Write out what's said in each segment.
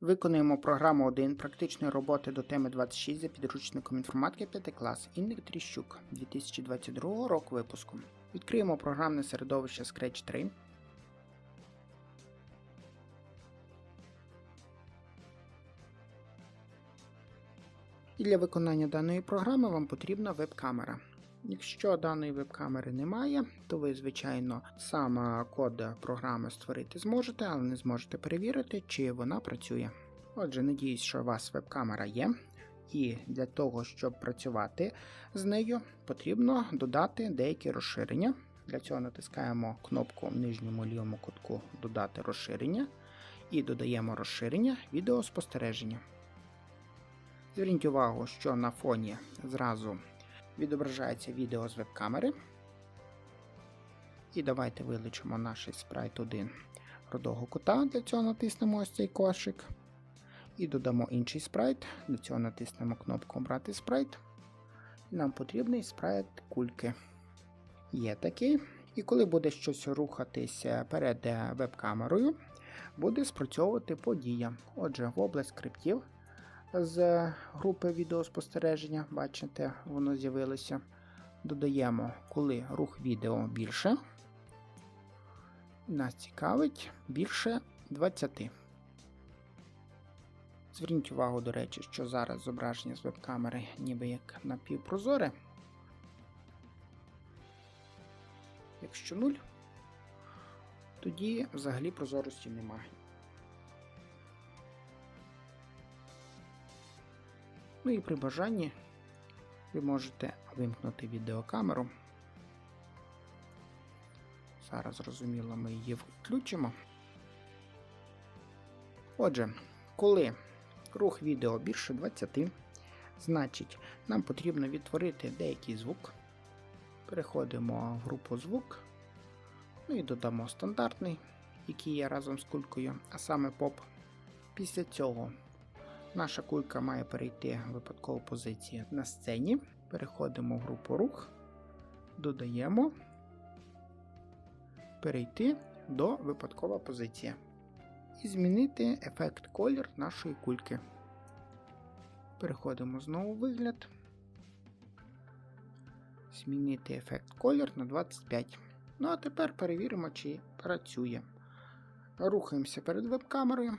Виконуємо програму 1 практичної роботи до теми 26 за підручником інформатики 5 клас Інник Тріщук 2022 року випуску. Відкриємо програмне середовище Scratch 3. І для виконання даної програми вам потрібна веб-камера. Якщо даної веб-камери немає, то ви, звичайно, сам код програми створити зможете, але не зможете перевірити, чи вона працює. Отже, надіюсь, що у вас веб-камера є. І для того, щоб працювати з нею, потрібно додати деякі розширення. Для цього натискаємо кнопку в нижньому лівому кутку Додати розширення і додаємо розширення відеоспостереження. Зверніть увагу, що на фоні зразу відображається відео з веб-камери. І давайте вилучимо наш спрайт 1 родого кота. Для цього натиснемо ось цей кошик. І додамо інший спрайт. Для цього натиснемо кнопку Обрати спрайт. Нам потрібний спрайт кульки. Є такий. І коли буде щось рухатися перед веб-камерою, буде спрацьовувати подія. Отже, в область скриптів з групи відеоспостереження, бачите, воно з'явилося. Додаємо, коли рух відео більше. Нас цікавить більше 20. Зверніть увагу, до речі, що зараз зображення з веб-камери ніби як напівпрозоре. Якщо 0, тоді взагалі прозорості немає. Ну і при бажанні ви можете вимкнути відеокамеру. Зараз, зрозуміло, ми її включимо. Отже, коли рух відео більше 20, значить нам потрібно відтворити деякий звук. Переходимо в групу звук. Ну і додамо стандартний, який є разом з кулькою, а саме поп. Після цього Наша кулька має перейти випадкову позицію на сцені. Переходимо в групу рух, додаємо перейти до випадкова позиція. І змінити ефект колір нашої кульки. Переходимо знову в вигляд. Змінити ефект колір на 25. Ну а тепер перевіримо, чи працює. Рухаємося перед веб-камерою.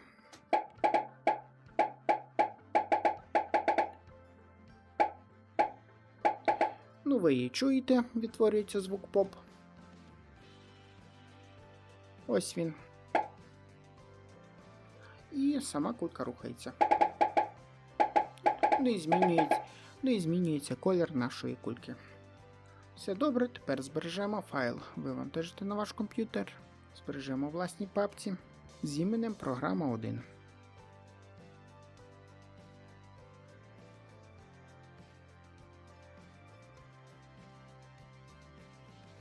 Ну, ви її чуєте, відтворюється звук поп. Ось він. І сама кулька рухається. І змінюється, ну змінюється колір нашої кульки. Все добре, тепер збережемо файл. Вивантажите на ваш комп'ютер. Збережемо власній папці з іменем програма 1.